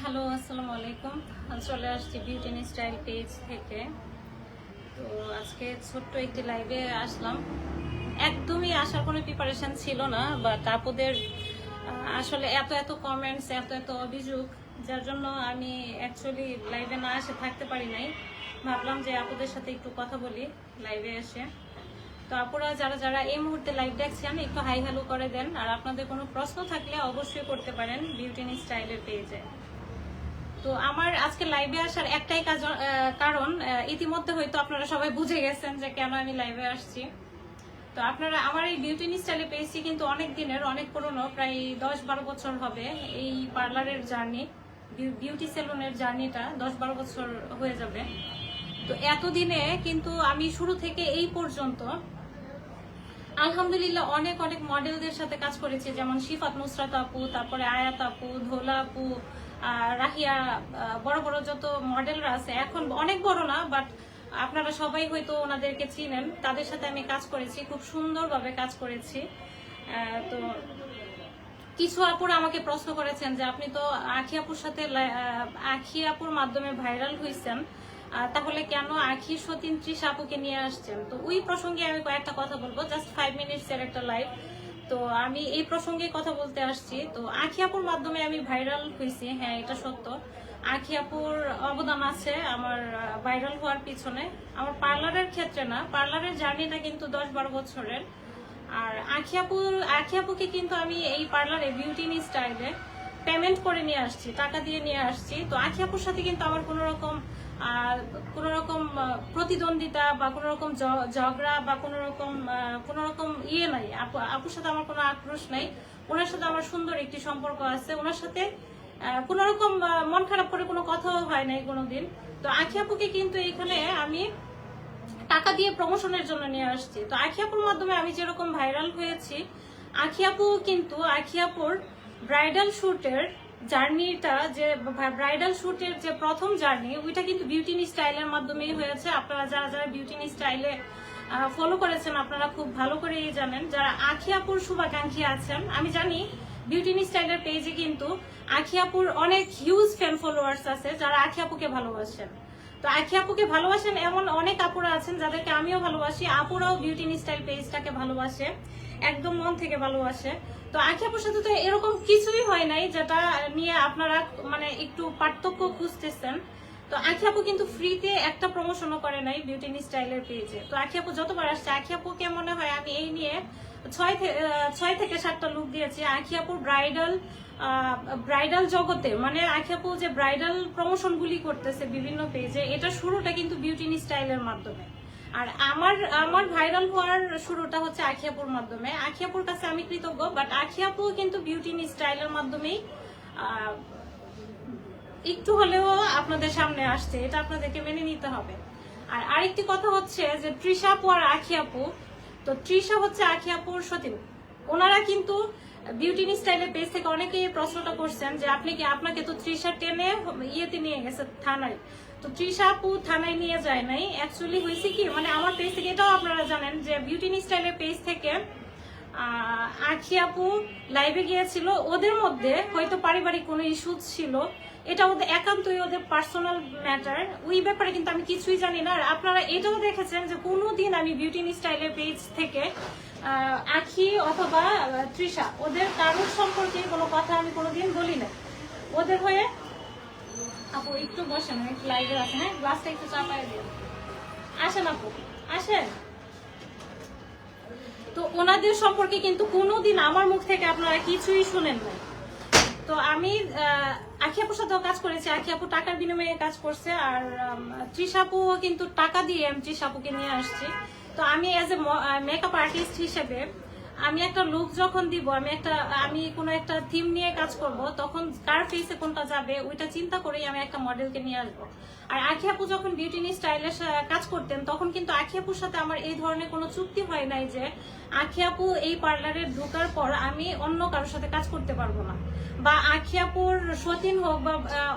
Hello, আসসালামু আলাইকুম। চলে আসছি বিউটি স্টাইল পেজ থেকে। তো আজকে ছোট্ট একটি লাইভে আসলাম। একদমই আসার কোনো প্রিপারেশান ছিল না বাট আপুদের আসলে এত এত কমেন্টস এত এত অভিযোগ, যার জন্য আমি অ্যাকচুয়ালি লাইভে না এসে থাকতে পারি নাই। ভাবলাম যে আপুদের সাথে একটু কথা বলি লাইভে এসে। তো আপুরা যারা যারা এই মুহূর্তে লাইভ দেখছেন, একটু হাই হ্যালো করে দেন। আর আপনাদের কোনো প্রশ্ন থাকলে অবশ্যই করতে পারেন বিউটি স্টাইলের পেজে তো আমার আজকে লাইভে আসার একটাই কারণ ইতিমধ্যে হয়তো আপনারা সবাই বুঝে গেছেন যে কেন আমি লাইভে আসছি। তো আপনারা আমার এই বিউটি স্টাইলে পেজটি কিন্তু অনেক দিনের, অনেক পুরনো, প্রায় দশ বারো বছর হবে এই পার্লারের জার্নি বিউটি সেলুনের জার্নিটা দশ বারো বছর হয়ে যাবে। তো এতদিনে কিন্তু আমি শুরু থেকে এই পর্যন্ত আলহামদুলিল্লাহ অনেক অনেক মডেলদের সাথে কাজ করেছি, যেমন শিফাত নুসরাত আপু, তারপরে আয়াত আপু, ধোলা আপু রাহিয়া বড় বড় যত মডেলরা আছে, এখন অনেক বড় না বাট আপনারা সবাই হয়তো ওনাদেরকে চিনেন। তাদের সাথে আমি কাজ করেছি, খুব সুন্দরভাবে কাজ করেছি। তো কিছু আপুর আমাকে প্রশ্ন করেছেন যে, আপনি তো আখি আপুর সাথে আখি আপুর মাধ্যমে ভাইরাল হয়েছেন তাহলে কেন আখি সতীন ত্রিশ আপুকে নিয়ে আসছেন? তো ওই প্রসঙ্গে আমি কয়েকটা কথা বলব জাস্ট ফাইভ মিনিটস এর একটা লাইভ তো আমি এই প্রসঙ্গে কথা বলতে আসছি। তো আখি আপুর মাধ্যমে আমি ভাইরাল হয়েছি। হ্যাঁ এটা সত্য। আখি আপুর অবদান আছে আমার ভাইরাল হওয়ার পিছনে। আমার পার্লারের ক্ষেত্রে না, পার্লারের জার্নিটা কিন্তু দশ বারো বছরের। আর আখিয়াপু আখিয়াপুকে কিন্তু আমি এই পার্লারে বিউটি স্টাইলে পেমেন্ট করে নিয়ে আসছি, টাকা দিয়ে নিয়ে আসছি। তো আখিয়াপুর সাথে কিন্তু আমার কোনো রকম আহ, কোনো রকম প্রতিদ্বন্দ্বিতা বা কোনো রকম ঝগড়া বা কোনো রকম কোনো রকম ইয়ে নাই। আপু আপুর সাথে আমার কোনো আক্রোশ নাই। ওনার সাথে আমার সুন্দর একটি সম্পর্ক আছে। ওনার সাথে কোনো রকম মন খারাপ করে কোনো কথাও হয় নাই কোনোদিন। তো আখি আখিয়াপুকে কিন্তু এখানে আমি টাকা দিয়ে প্রমোশনের জন্য নিয়ে আসছি। তো আখিয়াপুর মাধ্যমে আমি যেরকম ভাইরাল হয়েছি আখিয়াপু কিন্তু আখিয়াপুর ব্রাইডাল শুটের জার্নিটা যে ব্রাইডাল শুটের যে প্রথম জার্নি, ওইটা কিন্তু বিউটি স্টাইলের মাধ্যমেই হয়েছে। আপনারা যারা যারা বিউটি স্টাইলে ফলো করেছেন, আপনারা খুব ভালো করেই জানেন। যারা আখিয়াপুর শুভাকাঙ্ক্ষী আছেন, আমি জানি বিউটি স্টাইলের পেজে কিন্তু আখিয়াপুর অনেক হিউজ ফ্যান ফলোয়ার্স আছে যারা আখিয়াপুকে ভালোবাসেন। তো আখি আপুকে ভালোবাসেন এমন অনেক আপুরা আছেন যাদেরকে আমিও ভালোবাসি। আপুরাও বিউটি স্টাইল পেজটাকে ভালোবাসে। একদম মন থেকে ভালোবাসে। তো আখি আপুর সাথে তো এরকম কিছুই হয় নাই, যেটা নিয়ে আপনারা মানে একটু পার্থক্য খুঁজতেছেন। তো আখি আপু কিন্তু ফ্রিতে একটা প্রমোশনও করে নাই বিউটি স্টাইলের পেজে তো আখি আপু যতবার আসছে, আখি আপুকে মনে হয় আমি এই নিয়ে ছয় ছয় থেকে সাতটা লুক দিয়েছি। আখি আপুর ব্রাইডাল ব্রাইডাল জগতে মানে আখি আপু যে ব্রাইডাল প্রমোশন গুলি করতেছে বিভিন্ন পেজে এটা শুরুটা কিন্তু বিউটি স্টাইলের মাধ্যমে। আর আমার আমার ভাইরাল হওয়ার শুরুটা হচ্ছে আখিয়াপুর মাধ্যমে। আখিয়াপুর কাছে আমি কৃতজ্ঞ বাট আখিয়াপু কিন্তু বিউটি স্টাইলের মাধ্যমেই একটু হলেও আপনাদের সামনে আসছে, এটা আপনাদেরকে মেনে নিতে হবে। আর আরেকটি কথা হচ্ছে যে তৃষা আপু আর আখি আপু তো তৃষা হচ্ছে আখিয়াপুর সতীন। ওনারা কিন্তু বিউটি স্টাইলের পেজ থেকে অনেকেই প্রশ্নটা করছেন যে আপনি কি আপনাকে তো তৃষা টেনে ইয়েতে নিয়ে গেছে থানায়? তো তৃষা আপু থানায় নিয়ে যায় নাই। অ্যাকচুয়ালি হয়েছে কি মানে আমার পেজ থেকে, এটাও আপনারা জানেন যে বিউটি স্টাইলের পেজ থেকে আখি আপু লাইভে গিয়েছিল। ওদের মধ্যে হয়তো পারিবারিক কোনো ইস্যু ছিল। এটা ওদের একান্তই ওদের পার্সোনাল ম্যাটার ওই ব্যাপারে কিন্তু আমি কিছুই জানি না। আর আপনারা এটাও দেখেছেন যে কোনোদিন আমি বিউটি স্টাইলের পেজ থেকে আখি অথবা তৃষা ওদের কারোর সম্পর্কে কোনো কথা আমি কোনোদিন বলি না ওদের হয়ে আপু, একটু বসেন একটু লাইভে রাখেন হ্যাঁ? গ্লাসটা একটু চাপায় দিন। আসেন আপু, আসেন। তো ওনাদের সম্পর্কে কিন্তু কোনোদিন আমার মুখ থেকে আপনারা কিছুই শুনেন না তো আমি আখি আপুর সাথেও কাজ করেছি, আখি আপু টাকার বিনিময়ে কাজ করছে, আর ত্রিশাপু কিন্তু টাকা দিয়ে আমি ত্রিশাপুকে নিয়ে আসছি। তো আমি এজ এ মেকআপ আর্টিস্ট হিসেবে আমি একটা লুক যখন দিব, আমি একটা, আমি কোনো একটা থিম নিয়ে কাজ করব, তখন কার ফেসে কোনটা যাবে, ওইটা চিন্তা করেই আমি একটা মডেলকে নিয়ে আসব। আর আখি আপু যখন বিউটি নিয়ে স্টাইলের কাজ করতেন, তখন কিন্তু আখি আপুর সাথে আমার এই ধরনের কোনো চুক্তি হয় নাই যে, আখি আপু এই পার্লারে ঢোকার পর আমি অন্য কারোর সাথে কাজ করতে পারব না। বা আখিয়াপুর সতীন হোক বা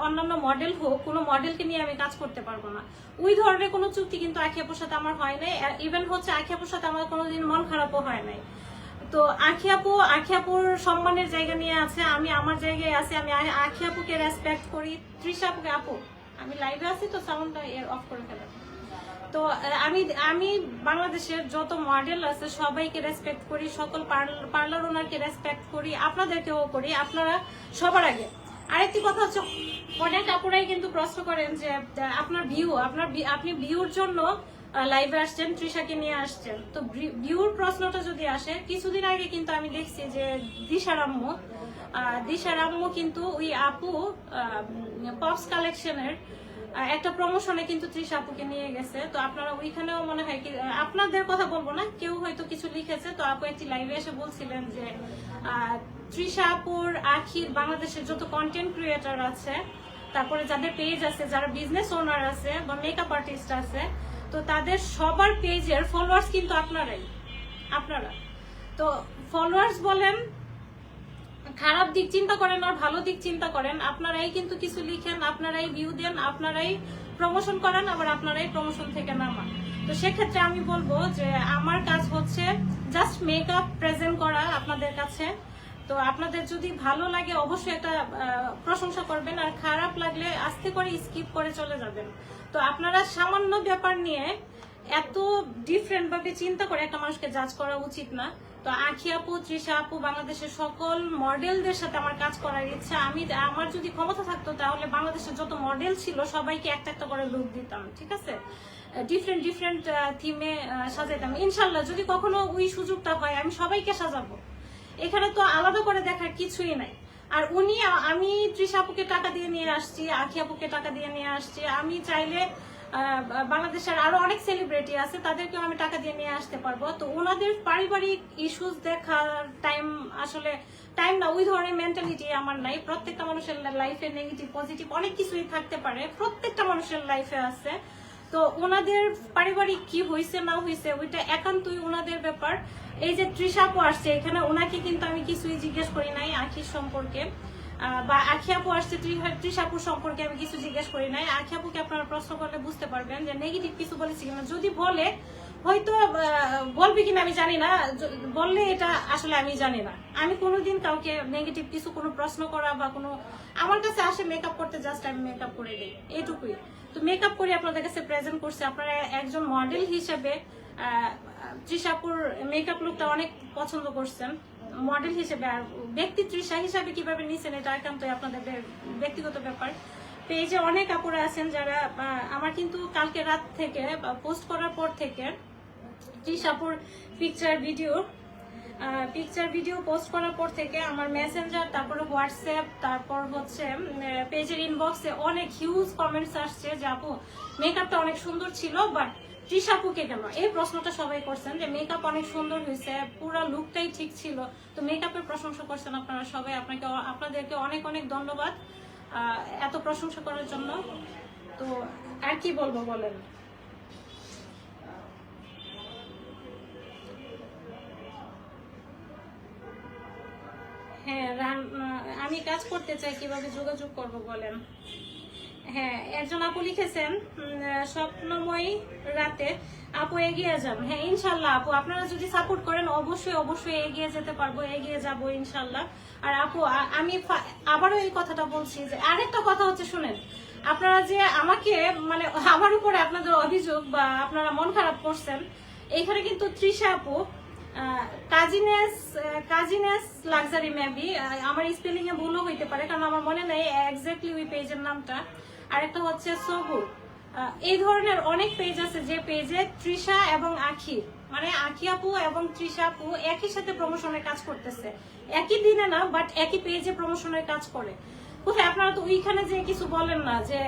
অন্যান্য মডেল হোক, কোনো মডেলকে নিয়ে আমি কাজ করতে পারব না। ওই ধরনের কোনো চুক্তি কিন্তু আখিয়াপুর সাথে আমার হয় নাই। ইভেন হচ্ছে আখিয়াপুর সাথে আমার কোনোদিন মন খারাপও হয় নাই। তো আখি আপু, আখি আপুর সম্মানের জায়গা নিয়ে আছে, আমি আমার জায়গায় আছি, আমি আখি আপুকে রেসপেক্ট করি। তৃষা আপুকে, আপু, আমি লাইভে আছি তো সাউন্ডটা এর অফ করে ফেলেন তো আমি আমি বাংলাদেশের যত মডেল আছে, সবাইকে রেসপেক্ট করি, সকল পার্লার ওনারকে রেসপেক্ট করি, আপনাদেরকেও করি, আপনারা সবার আগে। আরেকটি কথা হচ্ছে, অনেক আপুরাই কিন্তু প্রশ্ন করেন যে আপনার ভিউ আপনার আপনি ভিউর জন্য লাইভে আসছেন, তৃষাকে নিয়ে আসছেন। তো ভিউর প্রশ্নটা যদি আসে, কিছুদিন আগে কিন্তু আমি দেখছি যে দিশারাম্য দিশারাম্য কিন্তু ওই আপু পপস কালেকশনের একটা প্রমোশনে কিন্তু ত্রিশ আপুকে নিয়ে গেছে। তো আপনারা ওইখানেও মনে হয় কি আপনাদের কথা বলব না, কেউ হয়তো কিছু লিখেছে। তো আপু একটি লাইভে এসে বলছিলেন যে তৃষা আপুর আখির বাংলাদেশের যত কন্টেন্ট ক্রিয়েটার আছে, তারপরে যাদের পেজ আছে, যারা বিজনেস ওনার আছে বা মেকআপ আর্টিস্ট আছে তো তাদের সবার পেজের ফলোয়ার্স কিন্তু আপনারাই, আপনারা। তো ফলোয়ার্স বলেন, খারাপ দিক চিন্তা করেন আর ভালো দিক চিন্তা করেন, আপনারাই কিন্তু কিছু লিখেন, আপনারাই ভিউ দেন, আপনারাই প্রমোশন করেন, আবার আপনারাই প্রমোশন থেকে নামান। তো সেক্ষেত্রে আমি বলব যে আমার কাজ হচ্ছে জাস্ট মেকআপ প্রেজেন্ট করা আপনাদের কাছে। তো আপনাদের যদি ভালো লাগে, অবশ্যই এটা প্রশংসা করবেন। আর খারাপ লাগলে আস্তে করে স্কিপ করে চলে যাবেন। তো আপনারা সামান্য ব্যাপার নিয়ে এত ডিফারেন্ট ভাবে চিন্তা করে একটা মানুষকে জাজ করা উচিত না। তো আখি আপু, তৃষা আপু, বাংলাদেশের সকল মডেলদের সাথে আমার কাজ করার ইচ্ছা। আমি, আমার যদি ক্ষমতা থাকতো, তাহলে বাংলাদেশের যত মডেল ছিল, সবাইকে একটা একটা করে লুক দিতাম, ঠিক আছে? ডিফারেন্ট ডিফারেন্ট থিমে সাজাইতাম। ইনশাল্লাহ, যদি কখনো ওই সুযোগটা হয়, আমি সবাইকে সাজাবো। এখানে তো আলাদা করে দেখার কিছুই নাই। আর উনি, আমি তৃষা আপুকে টাকা দিয়ে নিয়ে আসছি, আখি আপুকে টাকা দিয়ে নিয়ে আসছি। আমি চাইলে বাংলাদেশের আরও অনেক সেলিব্রিটি আছে, তাদেরকেও আমি টাকা দিয়ে নিয়ে আসতে পারব। তো ওনাদের পারিবারিক ইস্যুস দেখার টাইম আসলে টাইম না, ওই ধরনের মেন্টালিটি আমার নাই। প্রত্যেকটা মানুষের লাইফে নেগেটিভ পজিটিভ অনেক কিছুই থাকতে পারে। প্রত্যেকটা মানুষের লাইফে আছে। তো ওনাদের পারিবারিক কি হয়েছে না হয়েছে ওইটা একান্তই ওনাদের ব্যাপার। এই যে তৃষাপু আসছে, এখানে ওনাকে কিন্তু আমি কিছুই জিজ্ঞেস করি নাই আখির সম্পর্কে। বা আখি আপু আসছে, তৃ- তৃষাপুর সম্পর্কে আমি কিছু জিজ্ঞেস করি নাই। আখি আপুকে আপনারা প্রশ্ন করলে বুঝতে পারবেন যে নেগেটিভ কিছু বলেছি কিনা। যদি বলে, হয়তো বলবে কিনা আমি জানি না। বললে এটা আসলে আমি জানি না। আমি কোনোদিন কাউকে নেগেটিভ কিছু কোনো প্রশ্ন করা বা কোনো, আমার কাছে আসে মেকআপ করতে জাস্ট আমি মেকআপ করে দিই এইটুকুই তো মেকআপ করে, আপনাদের কাছে প্রেজেন্ট করছে। আপনারা একজন মডেল হিসেবে তৃষাপুর মেকআপ লুকটা অনেক পছন্দ করছেন। মডেল হিসেবে, আর ব্যক্তি তৃষা হিসাবে কীভাবে নিছেন, এটা একান্ত আপনাদের ব্যক্তিগত ব্যাপার। পেজে অনেক কাপড় আছেন যারা আমার কিন্তু কালকে রাত থেকে পোস্ট করার পর থেকে, তৃষাপুর picture video picture video post করার পর থেকে আমার মেসেঞ্জার তারপরে হোয়াটসঅ্যাপ তারপর হচ্ছে পেজের ইনবক্সে অনেক হিউজ কমেন্টস আসছে যে, আপু মেকআপটা অনেক সুন্দর ছিল বাট তৃষাপুকে কেন? এই প্রশ্নটা সবাই করছেন যে মেকআপ অনেক সুন্দর হয়েছে পুরো লুকটাই ঠিক ছিল। তো মেকআপের প্রশংসা করছেন আপনারা সবাই। আপনাকে আপনাদেরকে অনেক অনেক ধন্যবাদ এত প্রশংসা করার জন্য। তো আর কি বলব বলেন? হ্যাঁ আমি কাজ করতে চাই, কীভাবে যোগাযোগ করব বলেন? হ্যাঁ একজন আপু লিখেছেন স্বপ্নময়ী রাতে, আপু এগিয়ে যান। হ্যাঁ ইনশাল্লাহ আপু, আপনারা যদি সাপোর্ট করেন, অবশ্যই অবশ্যই এগিয়ে যেতে পারব, এগিয়ে যাব, ইনশাল্লাহ। আর আপু আমি আবারও এই কথাটা বলছি যে, আরেকটা কথা হচ্ছে, শুনেন, আপনারা যে আমাকে মানে আমার উপরে আপনাদের অভিযোগ বা আপনারা মন খারাপ করছেন এইখানে কিন্তু তৃষা আপু কাজিনেস কাজিনেস লাক্সারি মেবি আমার স্পেলিং এ ভুলও হইতে পারে, কারণ আমার মনে নেই এক্স্যাক্টলি ওই পেজের নামটা। আরেকটা হচ্ছে সবুর এই ধরনের অনেক পেজ আছে যে পেজে তৃষা এবং আখি মানে আখি আপু এবং তৃষা আপু একই সাথে প্রমোশনের কাজ করতেছে। একই দিনে না বাট একই পেজে প্রমোশনের কাজ করে। কোথায়? আপনারা তো ওইখানে যে কিছু বলেন না যে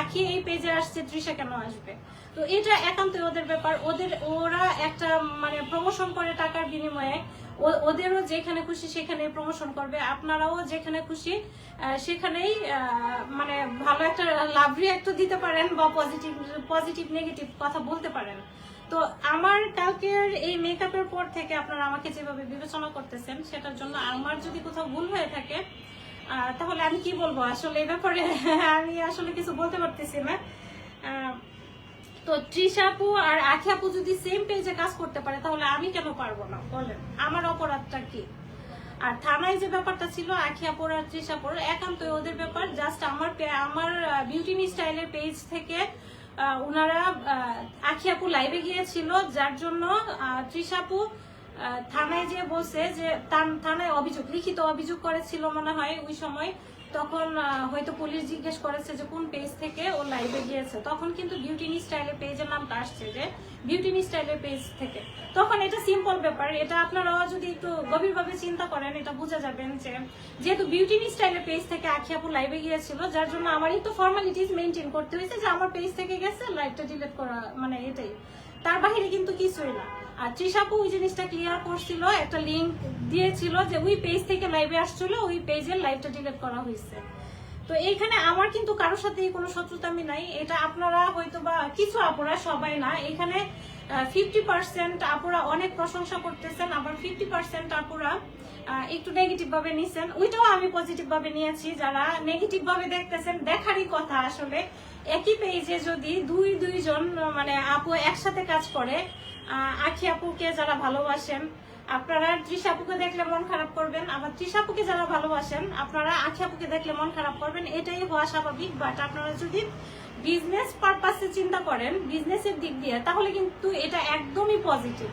আখি এই পেজে আসছে, তৃষা কেন আসবে? তো এটা একান্তই ওদের ব্যাপার। ওদের, ওরা একটা মানে প্রমোশন করে টাকার বিনিময়ে। ওদেরও যেখানে খুশি সেখানে প্রমোশন করবে। আপনারাও যেখানে খুশি সেখানেই মানে ভালো একটা লাভ রিয়াক্ট দিতে পারেন বা পজিটিভ পজিটিভ নেগেটিভ কথা বলতে পারেন। তো আমার কালকের এই মেকআপের পর থেকে আপনারা আমাকে যেভাবে বিবেচনা করতেছেন, সেটার জন্য আমার যদি কোথাও ভুল হয়ে থাকে তাহলে আমি কি বলব? আসলে এ ব্যাপারে আমি আসলে কিছু বলতে পারতেছি না। তো তৃষা আপু আর আখি আপু যদি সেম পেজে কাজ করতে পারে তাহলে আমি কেন পারব না? বলেন আমার অপরাধটা কি? আর থানায় যে ব্যাপারটা ছিল আখি আপুর আর তৃষা আপুর একান্তই ওদের ব্যাপার। জাস্ট আমার আমার বিউটি স্টাইলের পেজ থেকে ওনারা আখি আপু লাইভে গিয়েছিল। যার জন্য আহ, থানায় যে বসে যে থান- থানায় অভিযোগ, লিখিত অভিযোগ করেছিল মনে হয় ওই সময়। তখন হয়তো পুলিশ জিজ্ঞেস করেছে যে কোন পেজ থেকে ও লাইভে গিয়েছে। তখন কিন্তু বিউটি স্টাইলের পেজের নামটা আসছে যে বিউটি স্টাইলের পেজ থেকে। তখন এটা সিম্পল ব্যাপার, এটা আপনারা যদি একটু গভীরভাবে চিন্তা করেন, এটা বোঝা যাবেন যে যেহেতু বিউটি স্টাইলের পেজ থেকে আখি আপু লাইভে গিয়েছিল, যার জন্য আমারই তো ফর্মালিটিস মেনটেন করতে হয়েছে যে আমার পেজ থেকে গেছে লাইভটা ডিলিট করা মানে এটাই। তার বাহিরে কিন্তু কিছুই না। আর তৃষাপু ওই জিনিসটা ক্লিয়ার করছিল, একটা লিঙ্ক দিয়েছিল যে ওই পেজ থেকে লাইভে আসছিল, ওই পেজের লাইভটা ডিলিট করা হয়েছে। তো এইখানে আমার কিন্তু কারোর সাথে কোনো শত্রুতামি নাই, এটা আপনারা হয়তো বা কিছু আপনারা সবাই না, এখানে ফিফটি পার্সেন্ট আপুরা অনেক প্রশংসা করতেছেন, আবার ফিফটি পার্সেন্ট আপুরা একটু নেগেটিভ ভাবে নিছেন। ওইটাও আমি পজিটিভ ভাবে নিয়েছি, যারা নেগেটিভ ভাবে দেখতেছেন, দেখারই কথা আসলে। একই পেজে যদি দুই, দুইজন মানে আপু একসাথে কাজ করে আখি আপুকে যারা ভালোবাসেন, আপনারা ত্রিশ আপুকে দেখলে মন খারাপ করবেন, আবার ত্রিশ আপুকে যারা ভালোবাসেন, আপনারা আখি আপুকে দেখলে মন খারাপ করবেন, এটাই হওয়া স্বাভাবিক। বাট আপনারা যদি বিজনেস পারপাসে চিন্তা করেন বিজনেসের দিক দিয়ে, তাহলে কিন্তু এটা একদমই পজিটিভ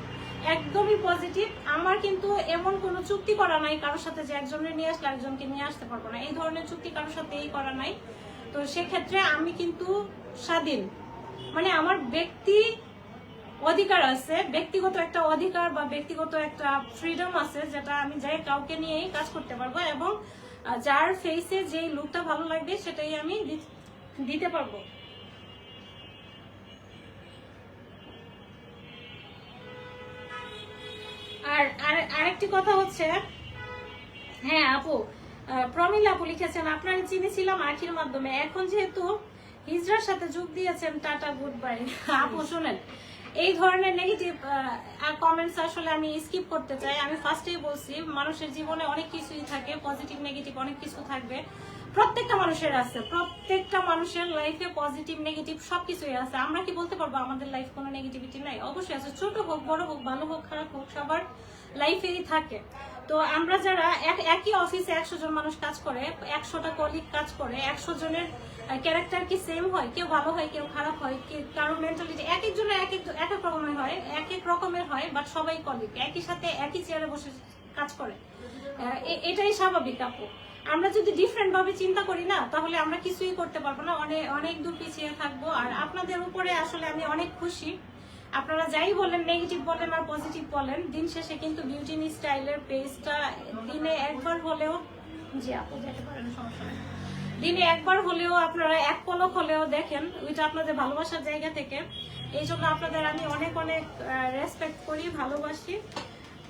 একদমই পজিটিভ আমার কিন্তু এমন কোনো চুক্তি করা নাই কারোর সাথে যে একজনের নিয়ে আসলে একজনকে নিয়ে আসতে পারব না। এই ধরনের চুক্তি কারোর সাথে এই করা নাই। তো সেক্ষেত্রে আমি কিন্তু স্বাধীন। মানে আমার ব্যক্তি অধিকার আছে ব্যক্তিগত একটা অধিকার বা ব্যক্তিগত একটা ফ্রিডম আছে যেটা আমি যাই কাউকে নিয়েই কাজ করতে পারব এবং যার ফেসে যেই লুকটা ভালো লাগবে সেটাই আমি দিতে পারব। আর আর- আরেকটি কথা হচ্ছে হ্যাঁ আপু প্রমিলা আপু লিখেছেন আপনার চিনেছিলাম আখির মাধ্যমে এখন যেহেতু হিজরার সাথে যোগ দিয়েছেন টাটা গুড বাই আপু শুনেন এই ধরনের নেগেটিভ কমেন্টস আসলে আমি স্কিপ করতে চাই। আমি ফার্স্টেই বলছি, মানুষের জীবনে অনেক কিছুই থাকে পজিটিভ নেগেটিভ অনেক কিছু থাকবে। প্রত্যেকটা মানুষের আছে, প্রত্যেকটা মানুষের লাইফে পজিটিভ নেগেটিভ সবকিছুই আছে। আমরা কি বলতে পারব, আমাদের লাইফ কোনো নেগেটিভিটি নাই? অবশ্যই আছে, ছোট হোক, বড় হোক, ভালো হোক, খারাপ হোক, সবার লাইফেই থাকে। তো আমরা যারা এক- একই অফিসে একশো জন মানুষ কাজ করে, একশোটা কলিগ কাজ করে, একশো জনের ক্যারেক্টার কি সেম হয়, কেউ ভালো হয়, কেউ খারাপ হয়, কে- কারোর মেন্টালিটি এক একজনের এক এক এক এক রকমের হয়, এক এক রকমের হয় বাট সবাই কলিগ একই সাথে একই চেয়ারে বসে কাজ করে। এটাই স্বাভাবিক আপু। আমরা যদি ডিফারেন্ট ভাবে চিন্তা করি না, তাহলে আমরা কিছুই করতে পারব না। অনেক অনেক দূর পিছিয়ে থাকব। আর আপনাদের উপরে আসলে আমি অনেক খুশি। আপনারা যাই বলেন নেগেটিভ বলেন আর পজিটিভ বলেন, দিন শেষে কিন্তু বিউটি স্টাইলের পেজটা দিনে একবার হলেও জি আপু, যেতে পারেন, সমস্যা দিনে একবার হলেও আপনারা এক পলক হলেও দেখেন ওইটা আপনাদের ভালোবাসার জায়গা থেকে। এই জন্য আপনাদের আমি অনেক অনেক রেসপেক্ট করি, ভালোবাসি।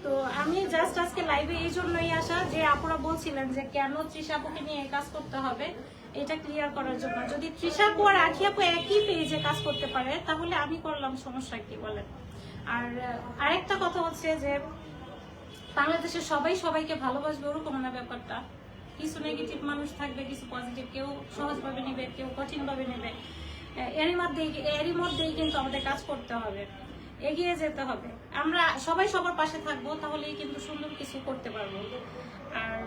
তো আমি জাস্ট আজকে লাইভে এই জন্যই আসা যে আপনারা বলছিলেন যে কেন তৃষাপুকে নিয়ে কাজ করতে হবে, এটা ক্লিয়ার করার জন্য। যদি তৃষাপু আর আখি আপু একই পেজে কাজ করতে পারে, তাহলে আমি করলাম, সমস্যা কি বলেন? আর আরেকটা কথা হচ্ছে যে বাংলাদেশের সবাই সবাইকে ভালোবাসবে ওরকম না ব্যাপারটা। কিছু নেগেটিভ মানুষ থাকবে, কিছু পজিটিভ কেউ সহজভাবে নেবে, কেউ কঠিনভাবে নেবে। এরই মধ্যেই এরই মধ্যেই কিন্তু আমাদের কাজ করতে হবে, এগিয়ে যেতে হবে। আমরা সবাই সবার পাশে থাকব, তাহলেই কিন্তু সুন্দর কিছু করতে পারব। আর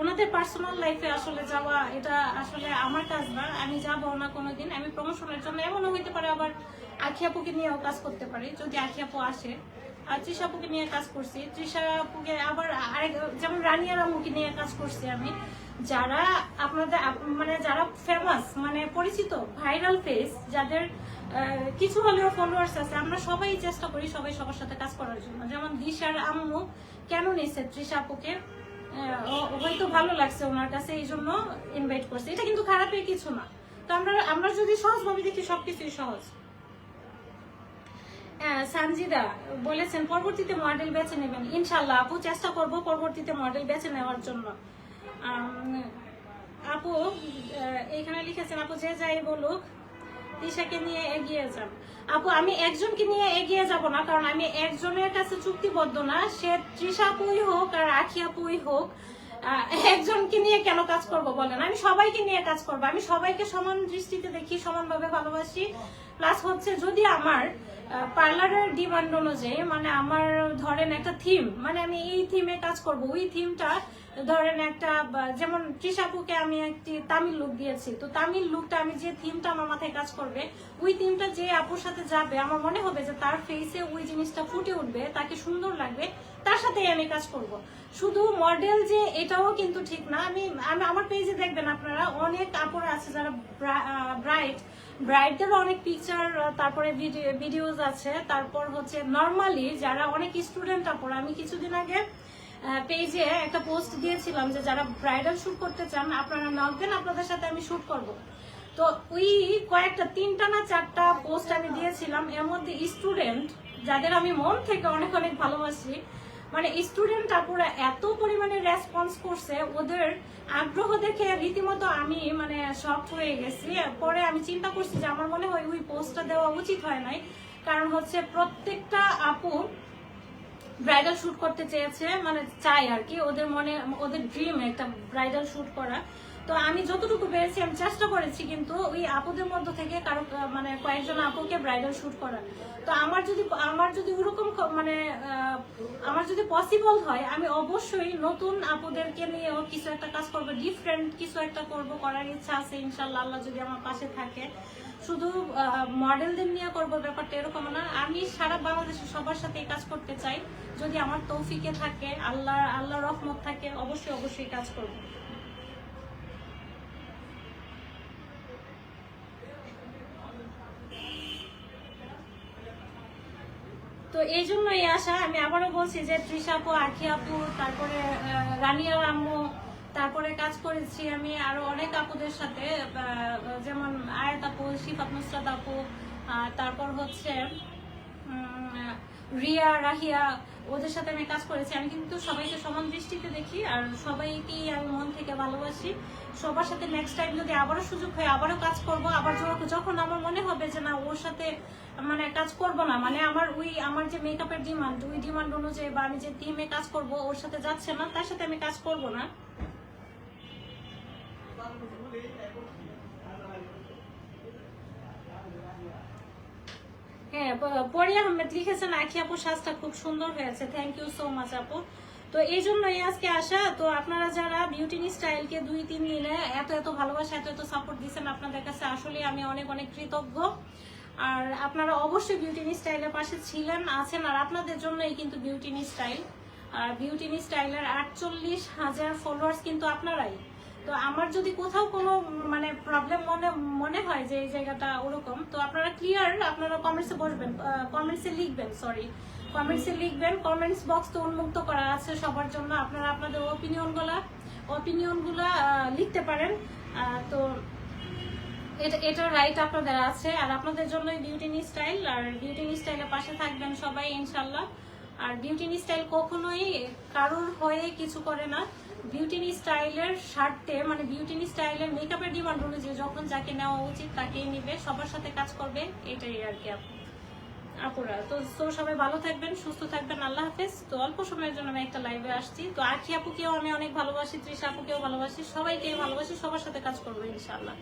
ওনাদের পার্সোনাল লাইফে আসলে যাওয়া, এটা আসলে আমার কাজ না, আমি যাব না কোনোদিন। আমি প্রমোশনের জন্য এমনও হইতে পারে আবার আখি আপুকে নিয়েও কাজ করতে পারি, যদি আখি আপু আসে। আর তৃষা নিয়ে কাজ করছি। তৃষা আপুকে আবার আরেক যেমন রানিয়া রামুকে নিয়ে কাজ করছি আমি। যারা আপনাদের আপ- মানে যারা ফেমাস মানে পরিচিত ভাইরাল ফেস যাদের কিছু হলেও ফলোয়ার্স আছে আমরা সবাই চেষ্টা করি সবাই সবার সাথে কাজ করার জন্য। যেমন দিশার আম্মু কেন নিচ্ছে তৃষা আপুকে? আহ, ও- হয়তো ভালো লাগছে ওনার কাছে এই জন্য ইনভাইট করছে। এটা কিন্তু খারাপের কিছু না। তো আমরা আমরা যদি সহজভাবে দেখি সবকিছুই সহজ। সানজিদা বলেছেন, পরবর্তীতে মডেল বেছে নেবেন। ইনশাল্লাহ আপু, চেষ্টা করব পরবর্তীতে মডেল বেছে নেওয়ার জন্য। আপু এখানে লিখেছেন, আপু, যে যাই বলুক দিশাকে নিয়ে এগিয়ে যান। আপু, আমি একজনকে নিয়ে এগিয়ে যাব না, কারণ আমি একজনের কাছে চুক্তিবদ্ধ না। সে তৃষা আপুই হোক আর আখি আপুই হোক একজনকে নিয়ে কেন কাজ করব বলেন? আমি সবাইকে নিয়ে কাজ করব। আমি সবাইকে সমান দৃষ্টিতে দেখি, সমানভাবে ভালোবাসি। প্লাস হচ্ছে যদি আমার পার্লারের ডিমান্ড অনুযায়ী মানে আমার ধরেন একটা থিম মানে আমি এই থিমে কাজ করব, ওই থিমটা ধরেন একটা যেমন তৃষাপুকে আমি একটি তামিল লুক দিয়েছি, তো তামিল লুকটা আমি যে থিমটা আমার মাথায় কাজ করবে, ওই থিমটা যে আপুর সাথে যাবে, আমার মনে হবে যে তার ফেসে ওই জিনিসটা ফুটে উঠবে, তাকে সুন্দর লাগবে, তার সাথেই আমি কাজ করব। শুধু মডেল যে, এটাও কিন্তু ঠিক না। আমি আমি, আমার পেজে দেখবেন আপনারা, অনেক কাপড় আছে যারা ব্রাইট ব্রাইডদের অনেক পিকচার তারপরে ভিডিওজ আছে। তারপর হচ্ছে নর্মালি যারা অনেক স্টুডেন্ট কাপড় আমি কিছুদিন আগে পেজে একটা পোস্ট দিয়েছিলাম যে যারা ব্রাইডাল শুট করতে চান, আপনারা নকবেন আপনাদের সাথে আমি শুট করব। তো ওই কয়েকটা, তিনটা না চারটা পোস্ট আমি দিয়েছিলাম। এর মধ্যে স্টুডেন্ট যাদের আমি মন থেকে অনেক অনেক ভালোবাসি মানে স্টুডেন্ট আপুরা এত পরিমাণে রেসপন্স করছে, ওদের আগ্রহ দেখে রীতিমতো আমি মানে শক হয়ে গেছি। পরে আমি চিন্তা করছি যে আমার মনে হয় ওই পোস্টটা দেওয়া উচিত হয় নাই। কারণ হচ্ছে প্রত্যেকটা আপু ব্রাইডাল শুট করতে চেয়েছে মানে চাই আর কি। ওদের মনে, ওদের ড্রিম একটা ব্রাইডাল শুট করা। তো আমি যতটুকু পেরেছি, আমি চেষ্টা করেছি, কিন্তু ওই আপুদের মধ্যে থেকে কারও মানে কয়েকজন আপুকে ব্রাইডাল শুট করা। তো আমার যদি আমার যদি ওরকম মানে আমার যদি পসিবল হয়, আমি অবশ্যই নতুন আপুদেরকে নিয়েও কিছু একটা কাজ করব ডিফারেন্ট কিছু একটা করব, করার ইচ্ছা আছে, ইনশাল্লাহ, আল্লাহ যদি আমার পাশে থাকে। শুধু মডেলদের নিয়ে করব ব্যাপারটা এরকম না। আমি সারা বাংলাদেশের সবার সাথে এই কাজ করতে চাই। যদি আমার তৌফিকে থাকে আল্লাহ আল্লাহ রহমত থাকে, অবশ্যই অবশ্যই কাজ করব। তো এই জন্যই আসা আমি আবারও বলছি যে তৃষা আপু আখি আপু তারপরে রানিয়া আম্মু, তারপরে কাজ করেছি আমি আরও অনেক আপুদের সাথে যেমন শিফাত নুসরাত আপু তারপর হচ্ছে রিয়া, রাহিয়া, ওদের সাথে আমি কাজ করেছি। আমি কিন্তু সবাইকে সমান দৃষ্টিতে দেখি আর সবাইকেই আমি মন থেকে ভালোবাসি। সবার সাথে নেক্সট টাইম যদি আবারও সুযোগ হয়, আবারও কাজ করব, আবার যখন আমার মনে হবে যে না, ওর সাথে মানে কাজ করব না মানে আমার ওই, আমার যে মেকআপের ডিমান্ড ওই ডিমান্ড অনুযায়ী বা আমি যে টিমে কাজ করব, ওর সাথে যাচ্ছে না, তার সাথে আমি কাজ করব না। হ্যাঁ প- পরি আহমেদ লিখেছেন, আখি আপু সাজটা খুব সুন্দর হয়েছে। থ্যাংক ইউ সো মাচ আপু। তো এই জন্যই আজকে আসা, তো আপনারা যারা বিউটিনি স্টাইলকে দুই, তিন দিনে এত এত ভালোবাসা, এত এত সাপোর্ট দিচ্ছেন আপনাদের কাছে আসলে আমি অনেক অনেক কৃতজ্ঞ। আর আপনারা অবশ্যই বিউটিনি স্টাইলের পাশে ছিলেন, আছেন, আর আপনাদের জন্যই কিন্তু বিউটিনি স্টাইল আর বিউটিনি স্টাইলের আটচল্লিশ হাজার ফলোয়ার্স কিন্তু আপনারাই। তো আমার যদি কোথাও কোনো মানে প্রবলেম মনে মনে হয় যে এই জায়গাটা ওরকম, তো আপনারা ক্লিয়ার আপনারা কমেন্টসে বসবেন কমেন্টসে লিখবেন সরি কমেন্টসে লিখবেন কমেন্টস বক্স তো উন্মুক্ত করা আছে সবার জন্য, আপনারা আপনাদের ওপিনিয়নগুলা ওপিনিয়নগুলা লিখতে পারেন তো এটা এটা রাইট আপনাদের আছে, আর আপনাদের জন্য বিউটিনি স্টাইল আর বিউটিনি স্টাইলের পাশে থাকবেন সবাই, ইনশাল্লাহ। আর বিউটিনি স্টাইল কখনোই কারোর হয়ে কিছু করে না। বিউটিনি স্টাইলের শার্টে মানে বিউটিনি স্টাইলের মেকআপের ডিমান্ড অনুযায়ী যখন যাকে নেওয়া উচিত তাকেই নিবে, সবার সাথে কাজ করবে, এটাই আর কি আপু, আপুরা। তো তো সবাই ভালো থাকবেন, সুস্থ থাকবেন, আল্লাহ হাফেজ। তো অল্প সময়ের জন্য আমি একটা লাইভে আসছি। তো আখি আপুকেও আমি অনেক ভালোবাসি, ত্রিশা আপুকেও ভালোবাসি সবাইকে ভালোবাসি, সবার সাথে কাজ করব, ইনশাআল্লাহ।